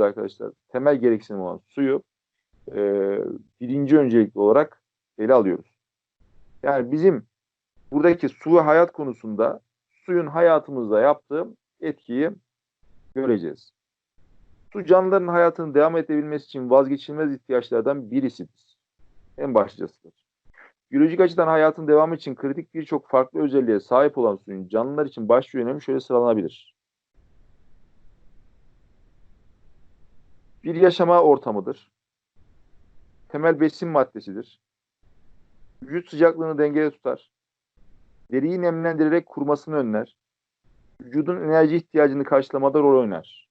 arkadaşlar. Temel gereksinim olan suyu e, birinci öncelikli olarak ele alıyoruz. Yani bizim buradaki su ve hayat konusunda suyun hayatımızda yaptığı etkiyi göreceğiz. Su canlıların hayatını devam edebilmesi için vazgeçilmez ihtiyaçlardan birisidir. En başlıcasıdır. Biyolojik açıdan hayatın devamı için kritik birçok farklı özelliğe sahip olan suyun canlılar için başlıca önemi şöyle sıralanabilir. Bir yaşama ortamıdır. Temel besin maddesidir. Vücut sıcaklığını dengede tutar. Deriyi nemlendirerek kurumasını önler. Vücudun enerji ihtiyacını karşılamada rol oynar.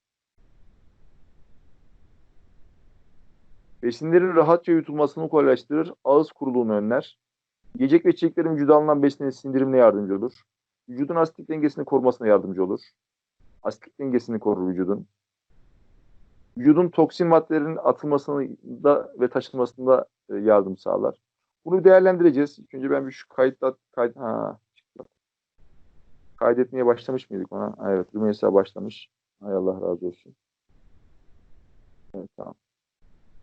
Besinlerin rahatça yutulmasını kolaylaştırır, ağız kuruluğunu önler. Yiyecek ve içeceklerin vücuda alınan besinin sindirimine yardımcı olur. Vücudun asitlik dengesini korumasına yardımcı olur. Asitlik dengesini korur vücudun. Vücudun toksin maddelerin atılmasında ve taşınmasında e, yardım sağlar. Bunu değerlendireceğiz. Önce ben bir şu kayıtla kayıt ha. Kaydetmeye başlamış mıydık ona? Evet, Rümeysa başlamış. Hay Allah razı olsun. Evet, tamam.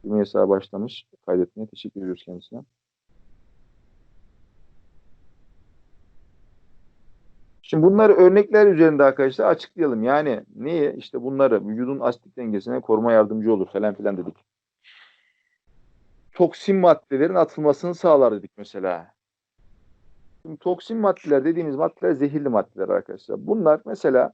Rümeysa başlamış kaydetmeye. Teşekkür ediyoruz kendisine. Şimdi bunları örnekler üzerinde arkadaşlar açıklayalım. Yani neyi? İşte bunları vücudun asitlik dengesine koruma yardımcı olur falan filan dedik. Toksin maddelerin atılmasını sağlar dedik mesela. Şimdi toksin maddeler dediğimiz maddeler zehirli maddeler arkadaşlar. Bunlar mesela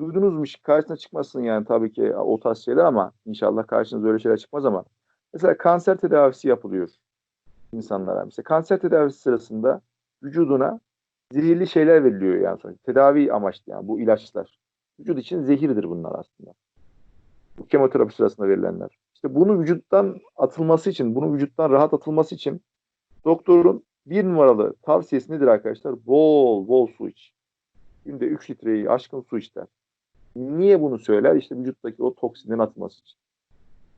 duydunuz mu karşısına çıkmasın yani tabii ki o tarz şeyler ama inşallah karşınıza öyle şeyler çıkmaz ama mesela kanser tedavisi yapılıyor insanlara. Mesela kanser tedavisi sırasında vücuduna zehirli şeyler veriliyor yani sonuçta. Tedavi amaçlı yani bu ilaçlar. Vücut için zehirdir bunlar aslında. Bu kemoterapi sırasında verilenler. İşte bunu vücuttan atılması için, bunu vücuttan rahat atılması için doktorun bir numaralı tavsiyesi nedir arkadaşlar? Bol bol su iç. Günde 3 litreyi aşkın su iç der. Niye bunu söyler? İşte vücuttaki o toksinin atılması için.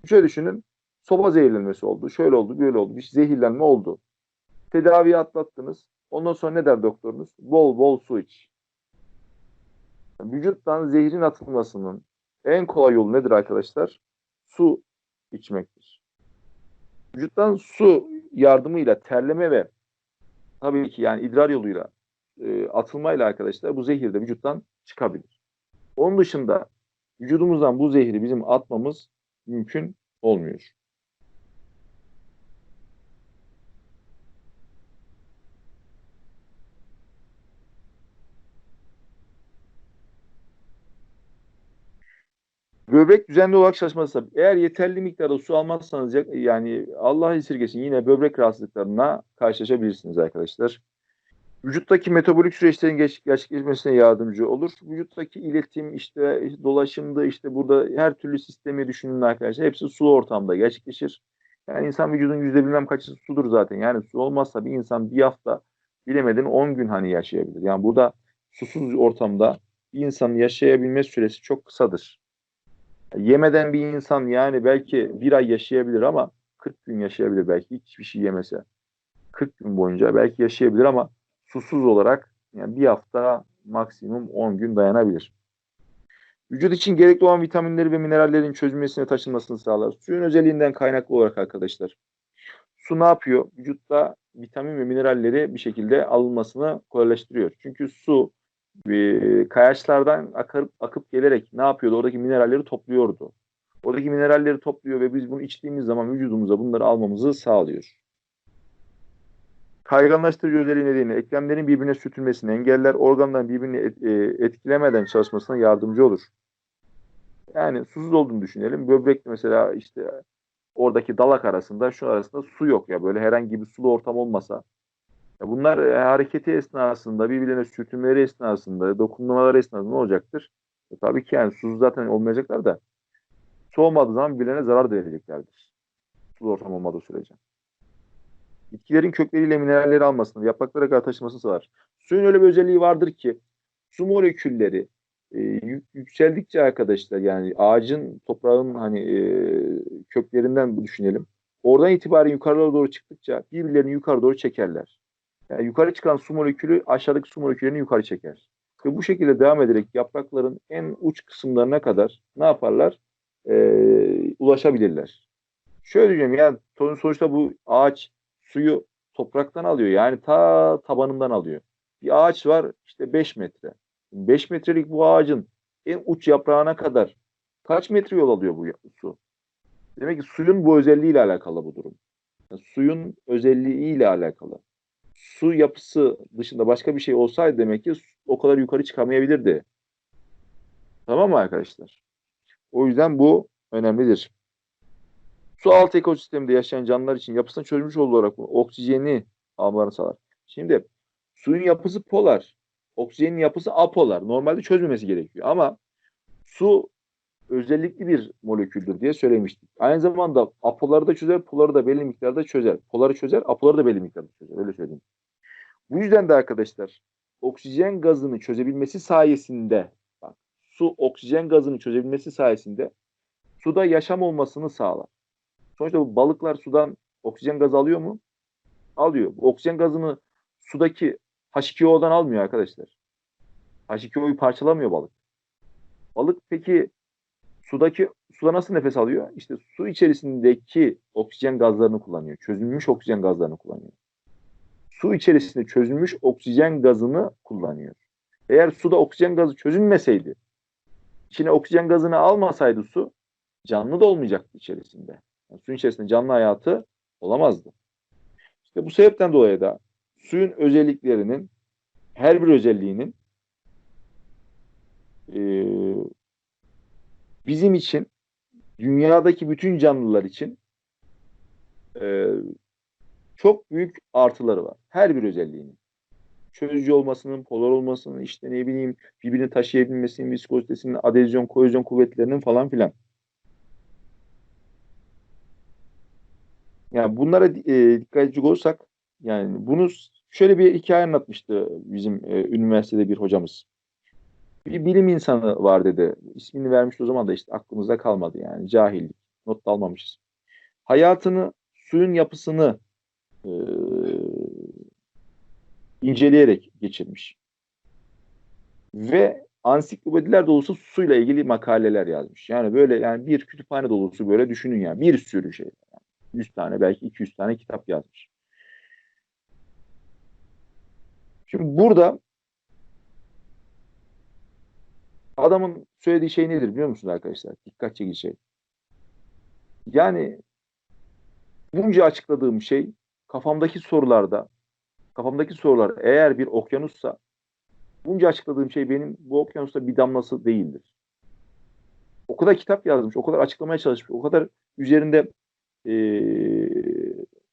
Şöyle düşünün. Soba zehirlenmesi oldu. Şöyle oldu, böyle oldu. Bir zehirlenme oldu. Tedaviyi atlattınız. Ondan sonra ne der doktorunuz? Bol bol su iç. Vücuttan zehrin atılmasının en kolay yolu nedir arkadaşlar? Su içmektir. Vücuttan su yardımıyla terleme ve tabii ki yani idrar yoluyla e, atılmayla arkadaşlar bu zehir de vücuttan çıkabilir. Onun dışında vücudumuzdan bu zehri bizim atmamız mümkün olmuyor. Böbrek düzenli olarak çalışması. Eğer yeterli miktarda su almazsanız yani Allah esirgesin yine böbrek rahatsızlıklarına karşılaşabilirsiniz arkadaşlar. Vücuttaki metabolik süreçlerin gerçekleşmesine yardımcı olur. Vücuttaki iletim işte dolaşımda işte burada her türlü sistemi düşünün arkadaşlar. Hepsi su ortamda gerçekleşir. Yani insan vücudun yüzde bilmem kaçı sudur zaten. Yani su olmazsa bir insan bir hafta bilemedin 10 gün hani yaşayabilir. Yani burada susuz ortamda bir insanın yaşayabilme süresi çok kısadır. Yemeden bir insan yani belki bir ay yaşayabilir ama 40 gün yaşayabilir belki hiçbir şey yemese. 40 gün boyunca belki yaşayabilir ama susuz olarak yani bir hafta maksimum 10 gün dayanabilir. Vücut için gerekli olan vitaminleri ve minerallerin çözülmesine taşınmasını sağlar. Suyun özelliğinden kaynaklı olarak arkadaşlar. Su ne yapıyor? Vücutta vitamin ve mineralleri bir şekilde alınmasını kolaylaştırıyor. Çünkü su e, kayaçlardan akıp, akıp gelerek ne yapıyordu? Oradaki mineralleri topluyordu. Oradaki mineralleri topluyor ve biz bunu içtiğimiz zaman vücudumuza bunları almamızı sağlıyor. Kayganlaştırıcı özelliği nedeniyle eklemlerin birbirine sürtülmesini engeller, organların birbirini et, e, etkilemeden çalışmasına yardımcı olur. Yani susuz olduğunu düşünelim. Böbrek mesela işte oradaki dalak arasında şu arasında su yok ya böyle herhangi bir sulu ortam olmasa Bunlar e, hareketi esnasında, birbirlerine sürtünmeleri esnasında, dokunmaları esnasında olacaktır? E, tabii ki yani susuz zaten olmayacaklar da su olmadığı zaman birbirlerine zarar da vereceklerdir. Sulu ortam olmadığı sürece. Bitkilerin kökleriyle mineralleri almasını, yapraklara kadar taşımasını sağlar. Suyun öyle bir özelliği vardır ki su molekülleri e, yükseldikçe arkadaşlar yani ağacın, toprağın hani e, köklerinden düşünelim. Oradan itibaren yukarılara doğru çıktıkça birbirlerini yukarı doğru çekerler. Yani yukarı çıkan su molekülü aşağıdaki su moleküllerini yukarı çeker. Ve bu şekilde devam ederek yaprakların en uç kısımlarına kadar ne yaparlar? e, ulaşabilirler. Şöyle diyeceğim yani son- sonuçta bu ağaç suyu topraktan alıyor. Yani ta tabanından alıyor. Bir ağaç var işte 5 metre. 5 metrelik bu ağacın en uç yaprağına kadar kaç metre yol alıyor bu su? Demek ki suyun bu özelliğiyle alakalı bu durum. Yani suyun özelliğiyle alakalı. Su yapısı dışında başka bir şey olsaydı demek ki o kadar yukarı çıkamayabilirdi. Tamam mı arkadaşlar? O yüzden bu önemlidir. Su altı ekosisteminde yaşayan canlılar için yapısını çözmüş olarak oksijeni almalarını sağlar. Şimdi suyun yapısı polar. Oksijenin yapısı apolar. Normalde çözmemesi gerekiyor. Ama su özellikli bir moleküldür diye söylemiştik. Aynı zamanda apoları da çözer, poları da belli miktarda çözer. Poları çözer, apoları da belli miktarda çözer. Öyle söyleyeyim. Bu yüzden de arkadaşlar oksijen gazını çözebilmesi sayesinde bak, su oksijen gazını çözebilmesi sayesinde suda yaşam olmasını sağlar. Sonuçta bu balıklar sudan oksijen gazı alıyor mu? Alıyor. Bu oksijen gazını sudaki H2O'dan almıyor arkadaşlar. H2O'yu parçalamıyor balık. Balık peki sudaki suda nasıl nefes alıyor? İşte su içerisindeki oksijen gazlarını kullanıyor. Çözülmüş oksijen gazlarını kullanıyor. Su içerisinde çözülmüş oksijen gazını kullanıyor. Eğer suda oksijen gazı çözülmeseydi, içine oksijen gazını almasaydı su, canlı da olmayacaktı içerisinde. Yani suyun içerisinde canlı hayatı olamazdı. İşte bu sebepten dolayı da suyun özelliklerinin her bir özelliğinin eee, bizim için dünyadaki bütün canlılar için eee, çok büyük artıları var. Her bir özelliğinin. Çözücü olmasının, polar olmasının, işte ne bileyim birbirini taşıyabilmesinin, viskozitesinin, adezyon, kohezyon kuvvetlerinin falan filan. Yani bunlara e, dikkat edecek olursak yani bunu şöyle bir hikaye anlatmıştı bizim e, üniversitede bir hocamız. Bir bilim insanı var dedi. İsmini vermişti o zaman da işte aklımızda kalmadı yani cahillik. Not da almamışız. Hayatını suyun yapısını e, inceleyerek geçirmiş. Ve ansiklopediler dolusu suyla ilgili makaleler yazmış. Yani böyle yani bir kütüphane dolusu böyle düşünün yani bir sürü şey. 100 tane belki 200 tane kitap yazmış. Şimdi burada adamın söylediği şey nedir biliyor musunuz arkadaşlar? Dikkat çekici şey. Yani bunca açıkladığım şey kafamdaki sorularda kafamdaki sorular eğer bir okyanussa bunca açıkladığım şey benim bu okyanusta bir damlası değildir. O kadar kitap yazmış, o kadar açıklamaya çalışmış, o kadar üzerinde e,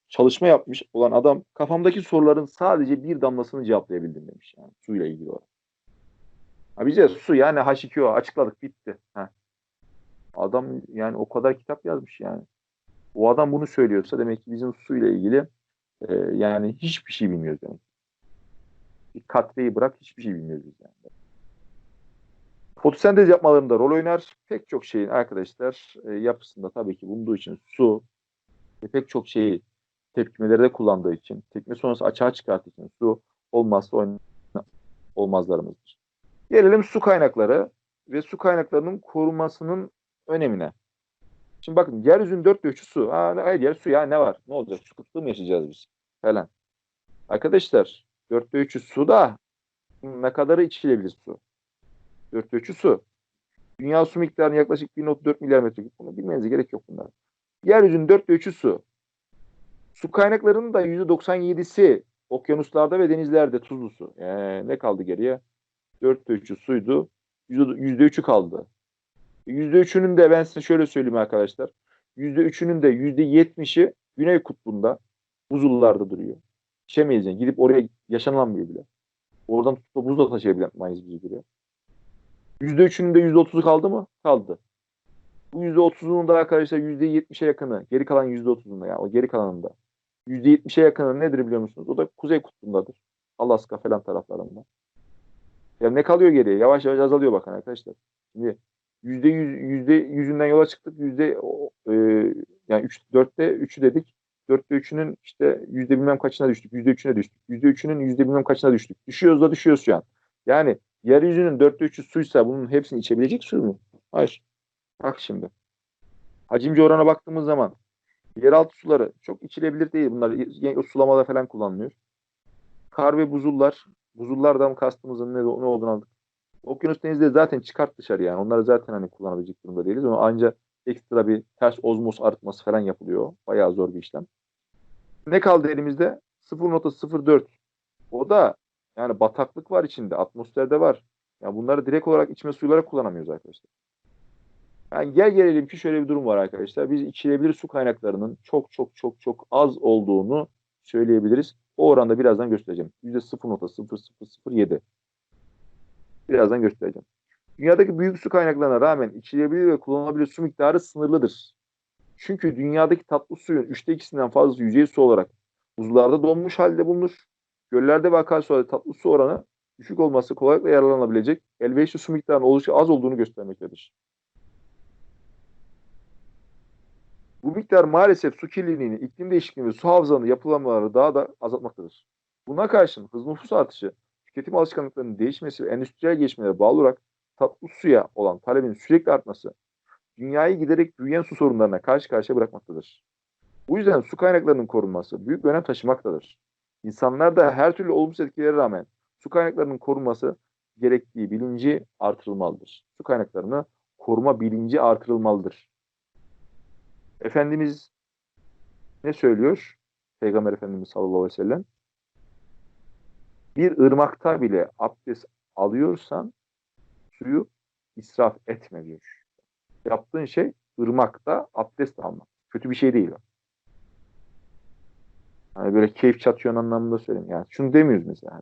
çalışma yapmış olan adam kafamdaki soruların sadece bir damlasını cevaplayabildim demiş yani suyla ilgili olarak. Ha bize su yani H2O açıkladık bitti. Ha. Adam yani o kadar kitap yazmış yani. O adam bunu söylüyorsa demek ki bizim suyla ilgili e, yani hiçbir şey bilmiyoruz demek. Bir katreyi bırak hiçbir şey bilmiyoruz yani. Fotosentez yapmalarında rol oynar. Pek çok şeyin arkadaşlar e, yapısında tabii ki bulunduğu için su ve pek çok şeyi tepkimelerde kullandığı için, tepkime sonrası açığa çıkarttığı için su olmazsa oyna- olmazlarımızdır. Gelelim su kaynakları ve su kaynaklarının korunmasının önemine. Şimdi bakın yeryüzünün dörtte üçü su. Ha, her yer su ya ne var? Ne olacak? Su kıtlığı mı yaşayacağız biz? Falan. Arkadaşlar dörtte üçü su da ne kadarı içilebilir su? Dörtte üçü su. Dünya su miktarının yaklaşık 1.4 milyar metreküp. Bunu bilmenize gerek yok bunlar. Yeryüzünün dörtte üçü su. Su kaynaklarının da %97'si okyanuslarda ve denizlerde tuzlu su. Ee, ne kaldı geriye? Dörtte üçü suydu. Yüzde üçü kaldı. Yüzde üçünün de ben size şöyle söyleyeyim arkadaşlar. Yüzde üçünün de yüzde yetmişi Güney Kutbu'nda buzullarda duruyor. İçemeyiz yani. Gidip oraya yaşanamıyor bile. Oradan tutup da buz da taşıyamayız biz buraya. Yüzde üçünün de yüzde otuzu kaldı mı? Kaldı. Bu yüzde otuzunun da arkadaşlar yüzde yetmişe yakını. Geri kalan yüzde otuzunda yani o geri kalanında. Yüzde yetmişe yakını nedir biliyor musunuz? O da Kuzey Kutbu'ndadır. Alaska falan taraflarında. Ya ne kalıyor geriye? Yavaş yavaş azalıyor bakın arkadaşlar. Şimdi yüzde yüz, yüzde yüzünden yola çıktık. Yüzde e, yani üç, dörtte üçü dedik. Dörtte üçünün işte yüzde bilmem kaçına düştük. Yüzde üçüne düştük. Yüzde üçünün yüzde bilmem kaçına düştük. Düşüyoruz da düşüyoruz şu an. Yani yeryüzünün dörtte üçü suysa bunun hepsini içebilecek su mu? Hayır. Bak şimdi. Hacimci orana baktığımız zaman yeraltı suları çok içilebilir değil. Bunlar sulamada falan kullanılıyor. Kar ve buzullar. Buzullardan kastımızın ne, ne olduğunu aldık. Okyanus denizde zaten çıkart dışarı yani. Onları zaten hani kullanabilecek durumda değiliz. Ama ancak ekstra bir ters ozmoz arıtması falan yapılıyor. Bayağı zor bir işlem. Ne kaldı elimizde? 0.04. O da yani bataklık var içinde. Atmosferde var. Yani bunları direkt olarak içme suyu olarak kullanamıyoruz arkadaşlar. Yani gel gelelim ki şöyle bir durum var arkadaşlar. Biz içilebilir su kaynaklarının çok çok çok çok az olduğunu söyleyebiliriz. O oranda birazdan göstereceğim. %0.0007. Birazdan göstereceğim. Dünyadaki büyük su kaynaklarına rağmen içilebilir ve kullanılabilir su miktarı sınırlıdır. Çünkü dünyadaki tatlı suyun üçte ikisinden fazlası yüzey su olarak buzlarda donmuş halde bulunur. Göllerde ve akarsularda tatlı su oranı düşük olması kolaylıkla yararlanabilecek elverişli su miktarının oldukça az olduğunu göstermektedir. Bu miktar maalesef su kirliliğini, iklim değişikliğini ve su havzalarının yapılanmaları daha da azaltmaktadır. Buna karşın hızlı nüfus artışı, tüketim alışkanlıklarının değişmesi ve endüstriyel gelişmelere bağlı olarak tatlı suya olan talebin sürekli artması, dünyayı giderek büyüyen su sorunlarına karşı karşıya bırakmaktadır. Bu yüzden su kaynaklarının korunması büyük önem taşımaktadır. İnsanlar da her türlü olumsuz etkilere rağmen su kaynaklarının korunması gerektiği bilinci artırılmalıdır. Su kaynaklarını koruma bilinci artırılmalıdır. Efendimiz ne söylüyor? Peygamber Efendimiz sallallahu aleyhi ve sellem. Bir ırmakta bile abdest alıyorsan suyu israf etme diyor. Yaptığın şey ırmakta abdest almak. Kötü bir şey değil o. Hani böyle keyif çatıyorsun anlamında söyleyeyim. Yani şunu demiyoruz mesela.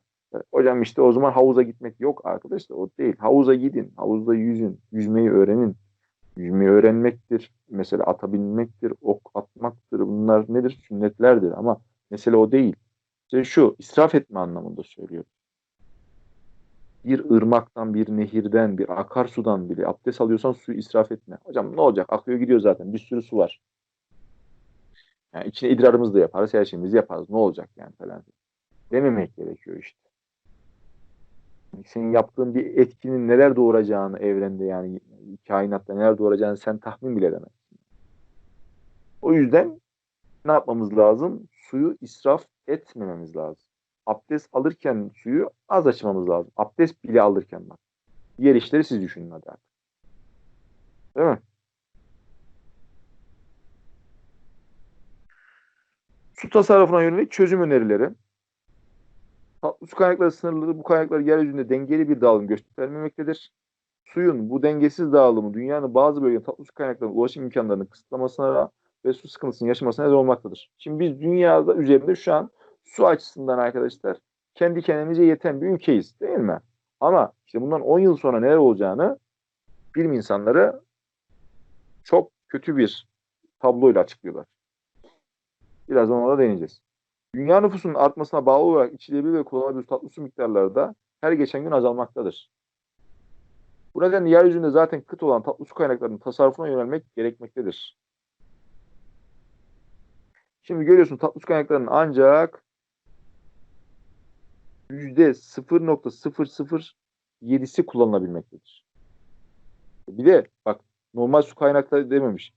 Hocam işte o zaman havuza gitmek yok arkadaşlar. O değil. Havuza gidin. Havuzda yüzün. Yüzmeyi öğrenin. Yüzmeyi öğrenmektir. Mesela atabilmektir. Ok atmaktır. Bunlar nedir? Sünnetlerdir. Ama mesele o değil. İşte şu israf etme anlamında söylüyorum. Bir ırmaktan, bir nehirden, bir akarsudan bile abdest alıyorsan suyu israf etme. Hocam ne olacak? Akıyor gidiyor zaten. Bir sürü su var. Yani içine idrarımızı da yaparız, her şeyimizi yaparız. Ne olacak yani falan. Dememek gerekiyor işte. Senin yaptığın bir etkinin neler doğuracağını evrende yani kainatta neler doğuracağını sen tahmin bile edemezsin. O yüzden ne yapmamız lazım? Suyu israf etmememiz lazım. Abdest alırken suyu az açmamız lazım. Abdest bile alırken bak. Diğer işleri siz düşünün hadi artık. Değil mi? Su tasarrufuna yönelik çözüm önerileri. Su kaynakları sınırlı, bu kaynaklar yeryüzünde dengeli bir dağılım göstermemektedir. Suyun bu dengesiz dağılımı dünyanın bazı bölgelerinde tatlı su kaynaklarının ulaşım imkanlarını kısıtlamasına ve su sıkıntısının yaşamasına neden olmaktadır. Şimdi biz dünyada üzerinde şu an su açısından arkadaşlar kendi kendimize yeten bir ülkeyiz değil mi? Ama işte bundan 10 yıl sonra neler olacağını bilim insanları çok kötü bir tabloyla açıklıyorlar. Birazdan ona da değineceğiz. Dünya nüfusunun artmasına bağlı olarak içilebilir ve kullanılabilir tatlı su miktarları da her geçen gün azalmaktadır. Bu nedenle yeryüzünde zaten kıt olan tatlı su kaynaklarının tasarrufuna yönelmek gerekmektedir. Şimdi görüyorsun tatlı su kaynaklarının ancak %0.007'si kullanılabilmektedir. Bir de bak normal su kaynakları dememiş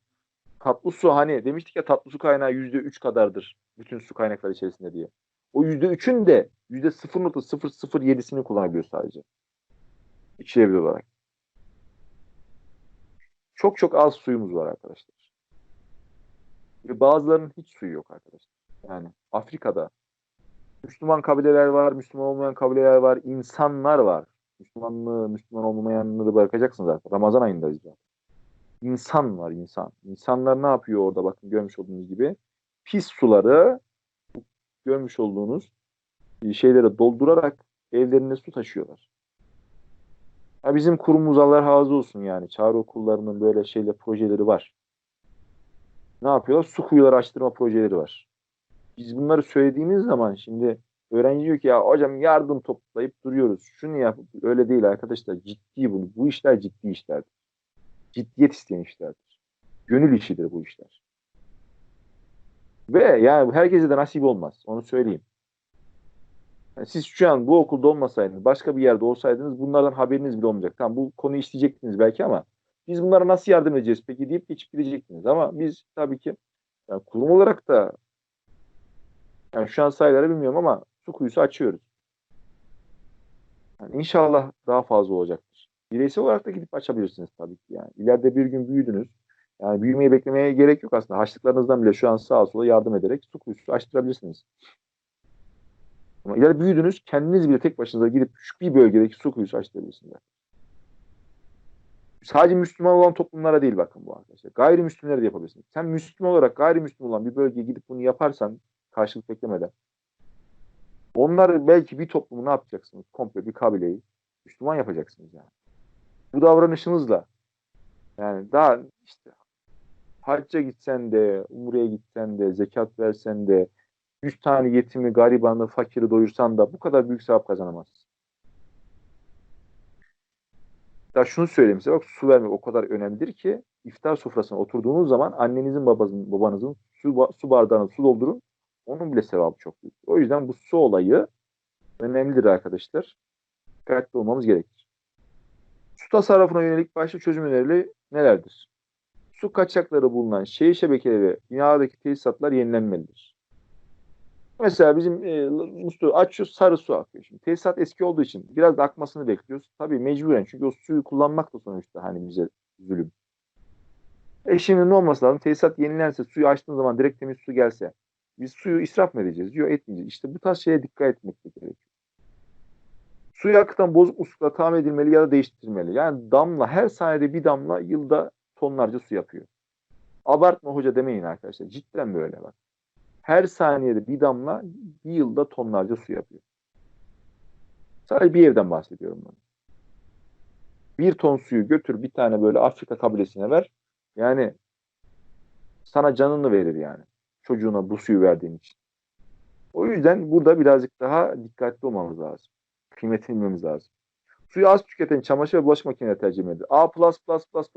tatlı su hani demiştik ya tatlı su kaynağı yüzde üç kadardır bütün su kaynakları içerisinde diye. O yüzde üçün de yüzde sıfır nokta sıfır sıfır yedisini kullanabiliyor sadece. İçilebilir olarak. Çok çok az suyumuz var arkadaşlar. Ve bazılarının hiç suyu yok arkadaşlar. Yani Afrika'da Müslüman kabileler var, Müslüman olmayan kabileler var, insanlar var. Müslümanlığı, Müslüman olmayanları bırakacaksın zaten. Ramazan ayındayız zaten insan var insan. İnsanlar ne yapıyor orada bakın görmüş olduğunuz gibi. Pis suları görmüş olduğunuz şeylere doldurarak evlerine su taşıyorlar. Ya bizim kurumumuz Allah razı olsun yani. Çağrı okullarının böyle şeyle projeleri var. Ne yapıyorlar? Su kuyuları açtırma projeleri var. Biz bunları söylediğimiz zaman şimdi öğrenci diyor ki ya hocam yardım toplayıp duruyoruz. Şunu yap. Öyle değil arkadaşlar. Ciddi bunu. Bu işler ciddi işlerdir ciddiyet isteyen işlerdir. Gönül işidir bu işler. Ve yani herkese de nasip olmaz. Onu söyleyeyim. Yani siz şu an bu okulda olmasaydınız, başka bir yerde olsaydınız bunlardan haberiniz bile olmayacak. Tamam bu konuyu isteyecektiniz belki ama Biz bunlara nasıl yardım edeceğiz peki deyip geçip gidecektiniz. Ama biz tabii ki yani kurum olarak da yani şu an sayıları bilmiyorum ama su kuyusu açıyoruz. Yani inşallah daha fazla olacaktır. Bireysel olarak da gidip açabilirsiniz tabii ki yani. İleride bir gün büyüdünüz. Yani büyümeyi beklemeye gerek yok aslında. Haçlıklarınızdan bile şu an sağa sola yardım ederek su kuyusu açtırabilirsiniz. Ama ileride büyüdünüz, kendiniz bile tek başınıza gidip küçük bir bölgedeki su kuyusu açtırabilirsiniz. Sadece Müslüman olan toplumlara değil bakın bu arkadaşlar. Gayrimüslimlere de yapabilirsiniz. Sen Müslüman olarak gayrimüslim olan bir bölgeye gidip bunu yaparsan karşılık beklemeden onlar belki bir toplumu ne yapacaksınız? Komple bir kabileyi Müslüman yapacaksınız yani. Bu davranışınızla yani daha işte hacca gitsen de, umreye gitsen de, zekat versen de, 100 tane yetimi, garibanı, fakiri doyursan da bu kadar büyük sevap kazanamazsın. Ya şunu söyleyeyim size bak su vermek o kadar önemlidir ki iftar sofrasına oturduğunuz zaman annenizin babanızın, babanızın su, su bardağını su doldurun. Onun bile sevabı çok büyük. O yüzden bu su olayı önemlidir arkadaşlar. Dikkatli olmamız gerekir. Su tasarrufuna yönelik başlı çözüm önerileri nelerdir? Su kaçakları bulunan şehir şebekeleri ve binadaki tesisatlar yenilenmelidir. Mesela bizim e, musluğu açıyoruz sarı su akıyor. Şimdi tesisat eski olduğu için biraz da akmasını bekliyoruz. Tabii mecburen çünkü o suyu kullanmak da sonuçta hani bize zulüm. E şimdi ne olması lazım? Tesisat yenilense suyu açtığın zaman direkt temiz su gelse biz suyu israf mı edeceğiz? Yok etmeyeceğiz. İşte bu tarz şeye dikkat etmek gerekiyor. Suyu akıtan bozuk muslukla tamir edilmeli ya da değiştirilmeli. Yani damla her saniyede bir damla yılda tonlarca su yapıyor. Abartma hoca demeyin arkadaşlar. Cidden böyle bak. Her saniyede bir damla bir yılda tonlarca su yapıyor. Sadece bir evden bahsediyorum ben. Bir ton suyu götür bir tane böyle Afrika kabilesine ver. Yani sana canını verir yani. Çocuğuna bu suyu verdiğin için. O yüzden burada birazcık daha dikkatli olmamız lazım. Kıymetini bilmemiz lazım. Suyu az tüketen çamaşır ve bulaşık makineleri tercih edilir. A+++++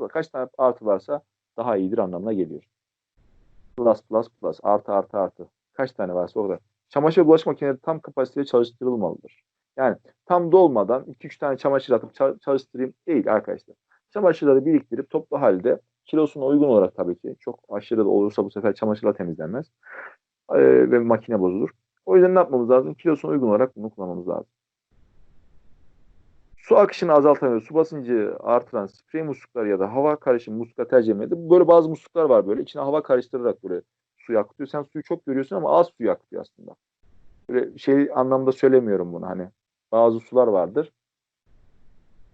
kaç tane artı varsa daha iyidir anlamına geliyor. Plus plus plus artı artı artı. Kaç tane varsa o kadar. Çamaşır ve bulaşık makineleri tam kapasiteye çalıştırılmalıdır. Yani tam dolmadan 2-3 tane çamaşır atıp çalıştırayım değil arkadaşlar. Çamaşırları biriktirip toplu halde kilosuna uygun olarak tabii ki çok aşırı da olursa bu sefer çamaşırla temizlenmez. Ee, ve makine bozulur. O yüzden ne yapmamız lazım? Kilosuna uygun olarak bunu kullanmamız lazım. Su akışını azaltan ve su basıncı artıran sprey musluklar ya da hava karışımı musluklar tercih edilmeli. Böyle bazı musluklar var böyle. içine hava karıştırarak böyle su akıtıyor. Sen suyu çok görüyorsun ama az suyu akıtıyor aslında. Böyle şey anlamda söylemiyorum bunu hani. Bazı sular vardır.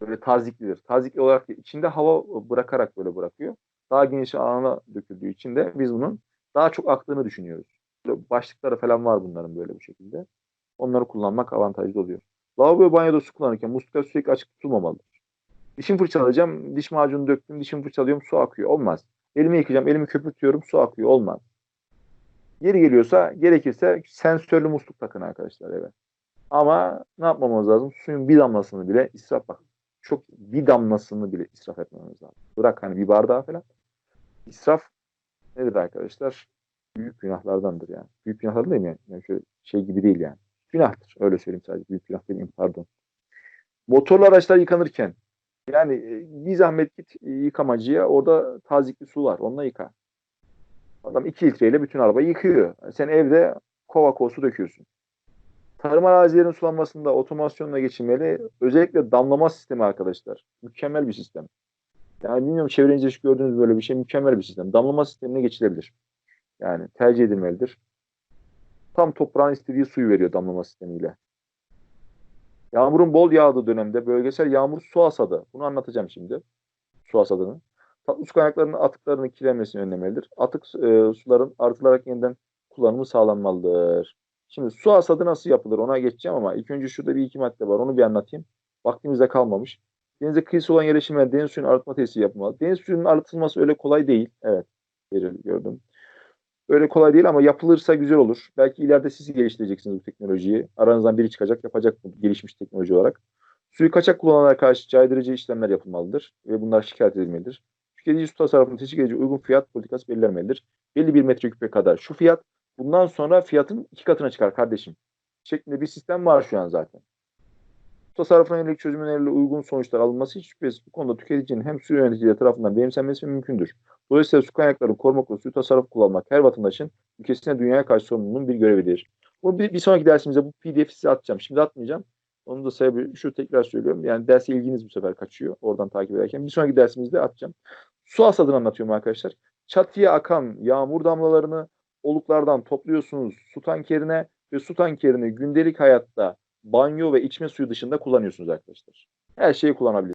Böyle taziklidir. Tazikli olarak içinde hava bırakarak böyle bırakıyor. Daha geniş alana döküldüğü için de biz bunun daha çok aktığını düşünüyoruz. Böyle başlıkları falan var bunların böyle bu şekilde. Onları kullanmak avantajlı oluyor. Lavabo ve banyoda su kullanırken musluklar sürekli açık tutulmamalıdır. Dişimi fırçalayacağım, diş macunu döktüm, dişimi fırçalıyorum, su akıyor. Olmaz. Elimi yıkayacağım, elimi köpürtüyorum, su akıyor. Olmaz. Yeri geliyorsa, gerekirse sensörlü musluk takın arkadaşlar evet. Ama ne yapmamamız lazım? Suyun bir damlasını bile israf bak. Çok bir damlasını bile israf etmemiz lazım. Bırak hani bir bardağı falan. İsraf nedir arkadaşlar? Büyük günahlardandır yani. Büyük günahlardan değil mi yani? yani şöyle şey gibi değil yani. Günahtır. Öyle söyleyeyim sadece. Büyük günah demeyeyim pardon. Motorlu araçlar yıkanırken yani e, bir zahmet git yıkamacıya orada tazikli su var. Onunla yıka. Adam 2 litreyle bütün arabayı yıkıyor. Sen evde kova kova su döküyorsun. Tarım arazilerin sulanmasında otomasyonla geçilmeli. Özellikle damlama sistemi arkadaşlar. Mükemmel bir sistem. Yani bilmiyorum çevrenizde gördüğünüz böyle bir şey. Mükemmel bir sistem. Damlama sistemine geçilebilir. Yani tercih edilmelidir tam toprağın istediği suyu veriyor damlama sistemiyle. Yağmurun bol yağdığı dönemde bölgesel yağmur su hasadı. Bunu anlatacağım şimdi. Su hasadını. Tatlı su kaynaklarının atıklarının kirlenmesini önlemelidir. Atık e, suların artılarak yeniden kullanımı sağlanmalıdır. Şimdi su hasadı nasıl yapılır ona geçeceğim ama ilk önce şurada bir iki madde var. Onu bir anlatayım. Vaktimizde kalmamış. Denize kıyısı olan yerleşimler deniz suyunun arıtma tesisi yapılmalı. Deniz suyunun arıtılması öyle kolay değil. Evet. Gördüm. Öyle kolay değil ama yapılırsa güzel olur. Belki ileride siz geliştireceksiniz bu teknolojiyi. Aranızdan biri çıkacak, yapacak bu gelişmiş teknoloji olarak. Suyu kaçak kullananlara karşı caydırıcı işlemler yapılmalıdır ve bunlar şikayet edilmelidir. Tüketici su tasarrufunu teşvik edici uygun fiyat politikası belirlenmelidir. Belli bir metreküpe kadar şu fiyat bundan sonra fiyatın iki katına çıkar kardeşim. Şeklinde bir sistem var şu an zaten. Su tasarrufuna yönelik çözüm önerileri uygun sonuçlar alınması hiç şüphesiz bu konuda tüketicinin hem su yöneticileri tarafından benimsenmesi mümkündür. Dolayısıyla su kaynaklarını korumak ve su tasarruf kullanmak her vatandaşın ülkesine dünyaya karşı sorumluluğunun bir görevidir. Bu bir, bir sonraki dersimizde bu PDF'i size atacağım. Şimdi atmayacağım. Onun da sebebi şu tekrar söylüyorum. Yani derse ilginiz bu sefer kaçıyor. Oradan takip ederken. Bir sonraki dersimizde atacağım. Su hasadını anlatıyorum arkadaşlar. Çatıya akan yağmur damlalarını oluklardan topluyorsunuz su tankerine ve su tankerini gündelik hayatta banyo ve içme suyu dışında kullanıyorsunuz arkadaşlar. Her şeyi kullanabilirsiniz.